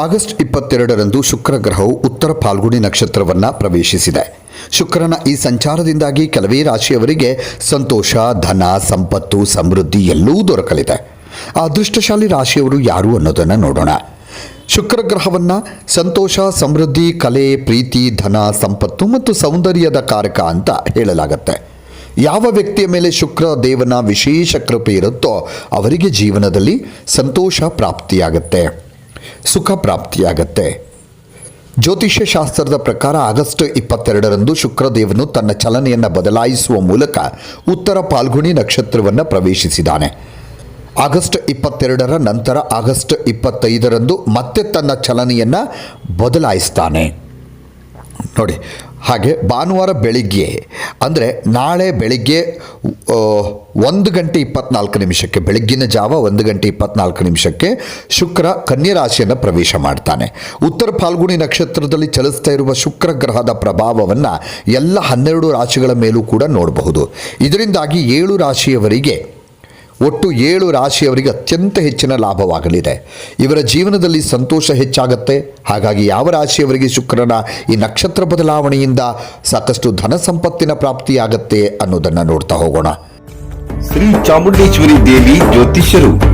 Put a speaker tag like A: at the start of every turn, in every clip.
A: August ಇಪ್ಪತ್ತೆರಡರಂದು ಶುಕ್ರ ಗ್ರಹವು ಉತ್ತರ ಫಾಲ್ಗುಣಿ ನಕ್ಷತ್ರವನ್ನು ಪ್ರವೇಶಿಸಿದೆ. ಶುಕ್ರನ ಈ ಸಂಚಾರದಿಂದಾಗಿ ಕೆಲವೇ ರಾಶಿಯವರಿಗೆ ಸಂತೋಷ, ಧನ, ಸಂಪತ್ತು, ಸಮೃದ್ಧಿ ಎಲ್ಲವೂ ದೊರಕಲಿದೆ. ಆ ಅದೃಷ್ಟಶಾಲಿ ರಾಶಿಯವರು ಯಾರು ಅನ್ನೋದನ್ನು ನೋಡೋಣ. ಶುಕ್ರ ಗ್ರಹವನ್ನು ಸಂತೋಷ, ಸಮೃದ್ಧಿ, ಕಲೆ, ಪ್ರೀತಿ, ಧನ, ಸಂಪತ್ತು ಮತ್ತು ಸೌಂದರ್ಯದ ಕಾರಕ ಅಂತ ಹೇಳಲಾಗುತ್ತೆ. ಯಾವ ವ್ಯಕ್ತಿಯ ಮೇಲೆ ಶುಕ್ರ ದೇವನ ವಿಶೇಷ ಕೃಪೆ ಇರುತ್ತೋ ಅವರಿಗೆ ಜೀವನದಲ್ಲಿ ಸಂತೋಷ ಪ್ರಾಪ್ತಿಯಾಗತ್ತೆ. ಸುಖ ಪ್ರಾಪ್ತಿಯಾಗತ್ತೆ ಜ್ಯೋತಿಷ್ಯ ಶಾಸ್ತ್ರದ ಪ್ರಕಾರ ಆಗಸ್ಟ್ ಇಪ್ಪತ್ತೆರಡರಂದು ಶುಕ್ರದೇವನು ತನ್ನ ಚಲನೆಯನ್ನು ಬದಲಾಯಿಸುವ ಮೂಲಕ ಉತ್ತರ ಪಾಲ್ಗುಣಿ ನಕ್ಷತ್ರವನ್ನು ಪ್ರವೇಶಿಸಿದ್ದಾನೆ ಆಗಸ್ಟ್ ಇಪ್ಪತ್ತೆರಡರ ನಂತರ ಆಗಸ್ಟ್ ಇಪ್ಪತ್ತೈದರಂದು ಮತ್ತೆ ತನ್ನ ಚಲನೆಯನ್ನು ಬದಲಾಯಿಸ್ತಾನೆ. ನೋಡಿ ಹಾಗೆ ಭಾನುವಾರ ಬೆಳಿಗ್ಗೆ, ಅಂದರೆ ನಾಳೆ ಬೆಳಿಗ್ಗೆ ಒಂದು ಗಂಟೆ ಇಪ್ಪತ್ನಾಲ್ಕು ನಿಮಿಷಕ್ಕೆ, ಬೆಳಗ್ಗಿನ ಜಾವ ಒಂದು ಗಂಟೆ ಇಪ್ಪತ್ನಾಲ್ಕು ನಿಮಿಷಕ್ಕೆ ಶುಕ್ರ ಕನ್ಯಾ ರಾಶಿಯನ್ನು ಪ್ರವೇಶ ಮಾಡ್ತಾನೆ. ಉತ್ತರ ಫಾಲ್ಗುಣಿ ನಕ್ಷತ್ರದಲ್ಲಿ ಚಲಿಸ್ತಾ ಇರುವ ಶುಕ್ರ ಗ್ರಹದ ಪ್ರಭಾವವನ್ನು ಎಲ್ಲ ಹನ್ನೆರಡು ರಾಶಿಗಳ ಮೇಲೂ ಕೂಡ ನೋಡಬಹುದು. ಇದರಿಂದಾಗಿ ಏಳು ರಾಶಿಯವರಿಗೆ ಒಟ್ಟು ಏಳು ರಾಶಿಯವರಿಗೆ ಅತ್ಯಂತ ಹೆಚ್ಚಿನ ಲಾಭವಾಗಲಿದೆ. ಇವರ ಜೀವನದಲ್ಲಿ ಸಂತೋಷ ಹೆಚ್ಚಾಗತ್ತೆ. ಹಾಗಾಗಿ ಯಾವ ರಾಶಿಯವರಿಗೆ ಶುಕ್ರನ ಈ ನಕ್ಷತ್ರ ಬದಲಾವಣೆಯಿಂದ ಸಾಕಷ್ಟು ಧನ ಸಂಪತ್ತಿನ ಪ್ರಾಪ್ತಿಯಾಗತ್ತೆ ಅನ್ನೋದನ್ನು ನೋಡ್ತಾ ಹೋಗೋಣ.
B: ಶ್ರೀ ಚಾಮುಂಡೇಶ್ವರಿ ದೇವಿ ಜ್ಯೋತಿಷ್ಯರು.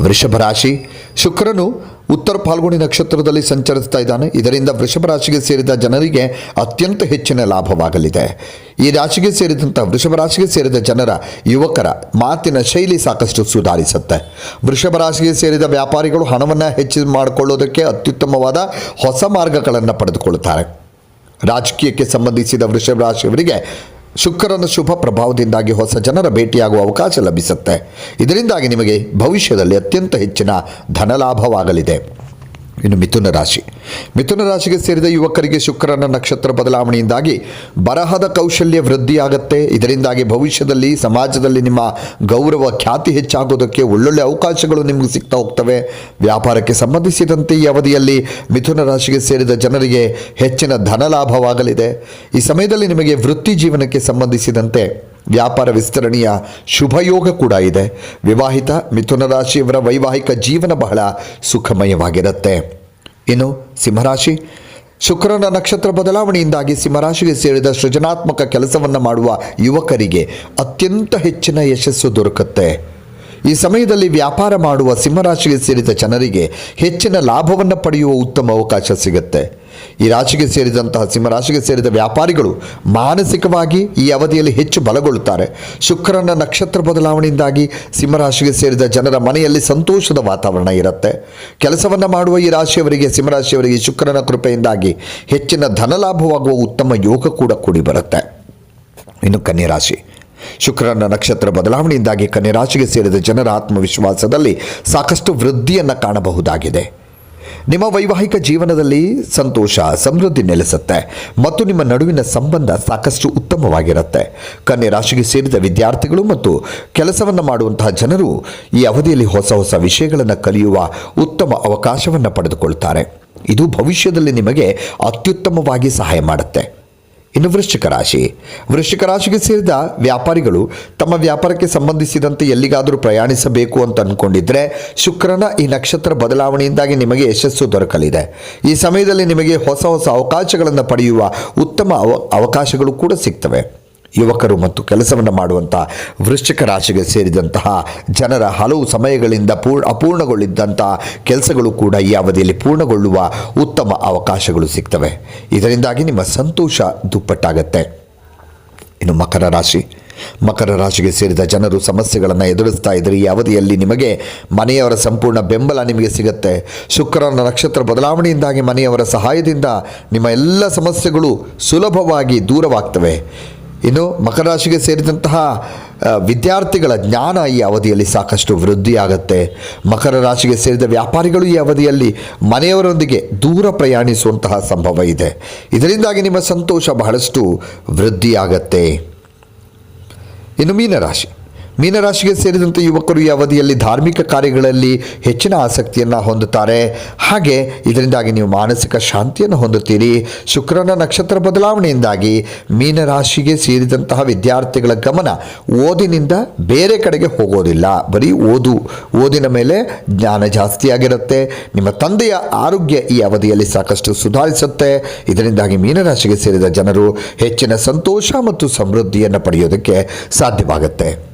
A: ವೃಷಭ ರಾಶಿ. ಶುಕ್ರನು ಉತ್ತರ ಫಾಲ್ಗುಣಿ ನಕ್ಷತ್ರದಲ್ಲಿ ಸಂಚರಿಸ್ತಾ ಇದ್ದಾನೆ. ಇದರಿಂದ ವೃಷಭ ರಾಶಿಗೆ ಸೇರಿದ ಜನರಿಗೆ ಅತ್ಯಂತ ಹೆಚ್ಚಿನ ಲಾಭವಾಗಲಿದೆ. ಈ ರಾಶಿಗೆ ಸೇರಿದಂಥ ವೃಷಭ ರಾಶಿಗೆ ಸೇರಿದ ಜನರ ಯುವಕರ ಮಾತಿನ ಶೈಲಿ ಸಾಕಷ್ಟು ಸುಧಾರಿಸುತ್ತೆ. ವೃಷಭ ರಾಶಿಗೆ ಸೇರಿದ ವ್ಯಾಪಾರಿಗಳು ಹಣವನ್ನು ಹೆಚ್ಚು ಮಾಡಿಕೊಳ್ಳೋದಕ್ಕೆ ಅತ್ಯುತ್ತಮವಾದ ಹೊಸ ಮಾರ್ಗಗಳನ್ನು ಪಡೆದುಕೊಳ್ಳುತ್ತಾರೆ. ರಾಜಕೀಯಕ್ಕೆ ಸಂಬಂಧಿಸಿದ ವೃಷಭ ರಾಶಿಯವರಿಗೆ ಶುಕ್ರನ ಶುಭ ಪ್ರಭಾವದಿಂದಾಗಿ ಹೊಸ ಜನರ ಭೇಟಿಯಾಗುವ ಅವಕಾಶ ಲಭಿಸುತ್ತೆ. ಇದರಿಂದಾಗಿ ನಿಮಗೆ ಭವಿಷ್ಯದಲ್ಲಿ ಅತ್ಯಂತ ಹೆಚ್ಚಿನ ಧನಲಾಭವಾಗಲಿದೆ. ಇನ್ನು ಮಿಥುನ ರಾಶಿ. ಮಿಥುನ ರಾಶಿಗೆ ಸೇರಿದ ಯುವಕರಿಗೆ ಶುಕ್ರನ ನಕ್ಷತ್ರ ಬದಲಾವಣೆಯಿಂದಾಗಿ ಬರಹದ ಕೌಶಲ್ಯ ವೃದ್ಧಿಯಾಗತ್ತೆ. ಇದರಿಂದಾಗಿ ಭವಿಷ್ಯದಲ್ಲಿ, ಸಮಾಜದಲ್ಲಿ ನಿಮ್ಮ ಗೌರವ ಖ್ಯಾತಿ ಹೆಚ್ಚಾಗೋದಕ್ಕೆ ಒಳ್ಳೊಳ್ಳೆ ಅವಕಾಶಗಳು ನಿಮಗೆ ಸಿಗ್ತಾ ಹೋಗ್ತವೆ. ವ್ಯಾಪಾರಕ್ಕೆ ಸಂಬಂಧಿಸಿದಂತೆ ಈ ಅವಧಿಯಲ್ಲಿ ಮಿಥುನ ರಾಶಿಗೆ ಸೇರಿದ ಜನರಿಗೆ ಹೆಚ್ಚಿನ ಧನ ಲಾಭವಾಗಲಿದೆ ಈ ಸಮಯದಲ್ಲಿ ನಿಮಗೆ ವೃತ್ತಿ ಜೀವನಕ್ಕೆ ಸಂಬಂಧಿಸಿದಂತೆ ವ್ಯಾಪಾರ ವಿಸ್ತರಣೆಯ ಶುಭಯೋಗ ಕೂಡ ಇದೆ. ವಿವಾಹಿತ ಮಿಥುನ ರಾಶಿಯವರ ವೈವಾಹಿಕ ಜೀವನ ಬಹಳ ಸುಖಮಯವಾಗಿರುತ್ತೆ. ಇನ್ನು ಸಿಂಹರಾಶಿ. ಶುಕ್ರನ ನಕ್ಷತ್ರ ಬದಲಾವಣೆಯಿಂದಾಗಿ ಸಿಂಹರಾಶಿಗೆ ಸೇರಿದ ಸೃಜನಾತ್ಮಕ ಕೆಲಸವನ್ನು ಮಾಡುವ ಯುವಕರಿಗೆ ಅತ್ಯಂತ ಹೆಚ್ಚಿನ ಯಶಸ್ಸು ದೊರಕುತ್ತೆ. ಈ ಸಮಯದಲ್ಲಿ ವ್ಯಾಪಾರ ಮಾಡುವ ಸಿಂಹರಾಶಿಗೆ ಸೇರಿದ ಜನರಿಗೆ ಹೆಚ್ಚಿನ ಲಾಭವನ್ನು ಪಡೆಯುವ ಉತ್ತಮ ಅವಕಾಶ ಸಿಗುತ್ತೆ. ಈ ರಾಶಿಗೆ ಸೇರಿದಂತಹ ಸಿಂಹರಾಶಿಗೆ ಸೇರಿದ ವ್ಯಾಪಾರಿಗಳು ಮಾನಸಿಕವಾಗಿ ಈ ಅವಧಿಯಲ್ಲಿ ಹೆಚ್ಚು ಬಲಗೊಳ್ಳುತ್ತಾರೆ. ಶುಕ್ರನ ನಕ್ಷತ್ರ ಬದಲಾವಣೆಯಿಂದಾಗಿ ಸಿಂಹರಾಶಿಗೆ ಸೇರಿದ ಜನರ ಮನೆಯಲ್ಲಿ ಸಂತೋಷದ ವಾತಾವರಣ ಇರುತ್ತೆ. ಕೆಲಸವನ್ನು ಮಾಡುವ ಈ ರಾಶಿಯವರಿಗೆ ಸಿಂಹರಾಶಿಯವರಿಗೆ ಶುಕ್ರನ ಕೃಪೆಯಿಂದಾಗಿ ಹೆಚ್ಚಿನ ಧನಲಾಭವಾಗುವ ಉತ್ತಮ ಯೋಗ ಕೂಡ ಕೂಡಿ ಬರುತ್ತೆ. ಇನ್ನು ಕನ್ಯಾ ರಾಶಿ. ಶುಕ್ರನ ನಕ್ಷತ್ರ ಬದಲಾವಣೆಯಿಂದಾಗಿ ಕನ್ಯಾ ರಾಶಿಗೆ ಸೇರಿದ ಜನರ ಆತ್ಮವಿಶ್ವಾಸದಲ್ಲಿ ಸಾಕಷ್ಟು ವೃದ್ಧಿಯನ್ನು ಕಾಣಬಹುದಾಗಿದೆ. ನಿಮ್ಮ ವೈವಾಹಿಕ ಜೀವನದಲ್ಲಿ ಸಂತೋಷ, ಸಮೃದ್ಧಿ ನೆಲೆಸುತ್ತೆ ಮತ್ತು ನಿಮ್ಮ ನಡುವಿನ ಸಂಬಂಧ ಸಾಕಷ್ಟು ಉತ್ತಮವಾಗಿರುತ್ತೆ. ಕನ್ಯೆ ರಾಶಿಗೆ ಸೇರಿದ ವಿದ್ಯಾರ್ಥಿಗಳು ಮತ್ತು ಕೆಲಸವನ್ನು ಮಾಡುವಂತಹ ಜನರು ಈ ಅವಧಿಯಲ್ಲಿ ಹೊಸ ಹೊಸ ವಿಷಯಗಳನ್ನು ಕಲಿಯುವ ಉತ್ತಮ ಅವಕಾಶವನ್ನು ಪಡೆದುಕೊಳ್ತಾರೆ. ಇದು ಭವಿಷ್ಯದಲ್ಲಿ ನಿಮಗೆ ಅತ್ಯುತ್ತಮವಾಗಿ ಸಹಾಯ ಮಾಡುತ್ತೆ. ಇನ್ನು ವೃಶ್ಚಿಕ ರಾಶಿ. ವೃಶ್ಚಿಕ ರಾಶಿಗೆ ಸೇರಿದ ವ್ಯಾಪಾರಿಗಳು ತಮ್ಮ ವ್ಯಾಪಾರಕ್ಕೆ ಸಂಬಂಧಿಸಿದಂತೆ ಎಲ್ಲಿಗಾದರೂ ಪ್ರಯಾಣಿಸಬೇಕು ಅಂತ ಅಂದ್ಕೊಂಡಿದ್ರೆ ಶುಕ್ರನ ಈ ನಕ್ಷತ್ರ ಬದಲಾವಣೆಯಿಂದಾಗಿ ನಿಮಗೆ ಯಶಸ್ಸು ದೊರಕಲಿದೆ. ಈ ಸಮಯದಲ್ಲಿ ನಿಮಗೆ ಹೊಸ ಹೊಸ ಅವಕಾಶಗಳನ್ನು ಪಡೆಯುವ ಉತ್ತಮ ಅವ, ಅವಕಾಶಗಳು ಕೂಡ ಸಿಗ್ತವೆ. ಯುವಕರು ಮತ್ತು ಕೆಲಸವನ್ನು ಮಾಡುವಂಥ ವೃಶ್ಚಿಕ ರಾಶಿಗೆ ಸೇರಿದಂತಹ ಜನರ ಹಲವು ಸಮಯಗಳಿಂದ ಪೂರ್ಣ ಅಪೂರ್ಣಗೊಳ್ಳಿದ್ದಂತಹ ಕೆಲಸಗಳು ಕೂಡ ಈ ಅವಧಿಯಲ್ಲಿ ಪೂರ್ಣಗೊಳ್ಳುವ ಉತ್ತಮ ಅವಕಾಶಗಳು ಸಿಗ್ತವೆ. ಇದರಿಂದಾಗಿ ನಿಮ್ಮ ಸಂತೋಷ ದುಪ್ಪಟ್ಟಾಗತ್ತೆ. ಇನ್ನು ಮಕರ ರಾಶಿ. ಮಕರ ರಾಶಿಗೆ ಸೇರಿದ ಜನರು ಸಮಸ್ಯೆಗಳನ್ನು ಎದುರಿಸ್ತಾ ಇದ್ದರೆ ಈ ಅವಧಿಯಲ್ಲಿ ನಿಮಗೆ ಮನೆಯವರ ಸಂಪೂರ್ಣ ಬೆಂಬಲ ನಿಮಗೆ ಸಿಗುತ್ತೆ. ಶುಕ್ರನ ನಕ್ಷತ್ರ ಬದಲಾವಣೆಯಿಂದಾಗಿ ಮನೆಯವರ ಸಹಾಯದಿಂದ ನಿಮ್ಮ ಎಲ್ಲ ಸಮಸ್ಯೆಗಳು ಸುಲಭವಾಗಿ ದೂರವಾಗ್ತವೆ. ಇನ್ನು ಮಕರ ರಾಶಿಗೆ ಸೇರಿದಂತಹ ವಿದ್ಯಾರ್ಥಿಗಳ ಜ್ಞಾನ ಈ ಅವಧಿಯಲ್ಲಿ ಸಾಕಷ್ಟು ವೃದ್ಧಿಯಾಗತ್ತೆ. ಮಕರ ರಾಶಿಗೆ ಸೇರಿದ ವ್ಯಾಪಾರಿಗಳು ಈ ಅವಧಿಯಲ್ಲಿ ಮನೆಯವರೊಂದಿಗೆ ದೂರ ಪ್ರಯಾಣಿಸುವಂತಹ ಸಂಭವ ಇದೆ. ಇದರಿಂದಾಗಿ ನಿಮ್ಮ ಸಂತೋಷ ಬಹಳಷ್ಟು ವೃದ್ಧಿಯಾಗತ್ತೆ. ಇನ್ನು ಮೀನರಾಶಿ. ಮೀನರಾಶಿಗೆ ಸೇರಿದಂತೆ ಯುವಕರು ಈ ಅವಧಿಯಲ್ಲಿ ಧಾರ್ಮಿಕ ಕಾರ್ಯಗಳಲ್ಲಿ ಹೆಚ್ಚಿನ ಆಸಕ್ತಿಯನ್ನು ಹೊಂದುತ್ತಾರೆ. ಹಾಗೆ ಇದರಿಂದಾಗಿ ನೀವು ಮಾನಸಿಕ ಶಾಂತಿಯನ್ನು ಹೊಂದುತ್ತೀರಿ. ಶುಕ್ರನ ನಕ್ಷತ್ರ ಬದಲಾವಣೆಯಿಂದಾಗಿ ಮೀನರಾಶಿಗೆ ಸೇರಿದಂತಹ ವಿದ್ಯಾರ್ಥಿಗಳ ಗಮನ ಓದಿನಿಂದ ಬೇರೆ ಕಡೆಗೆ ಹೋಗೋದಿಲ್ಲ. ಬರೀ ಓದು, ಓದಿನ ಮೇಲೆ ಜ್ಞಾನ ಜಾಸ್ತಿಯಾಗಿರುತ್ತೆ ನಿಮ್ಮ ತಂದೆಯ ಆರೋಗ್ಯ ಈ ಅವಧಿಯಲ್ಲಿ ಸಾಕಷ್ಟು ಸುಧಾರಿಸುತ್ತೆ. ಇದರಿಂದಾಗಿ ಮೀನರಾಶಿಗೆ ಸೇರಿದ ಜನರು ಹೆಚ್ಚಿನ ಸಂತೋಷ ಮತ್ತು ಸಮೃದ್ಧಿಯನ್ನು ಪಡೆಯೋದಕ್ಕೆ ಸಾಧ್ಯವಾಗುತ್ತೆ.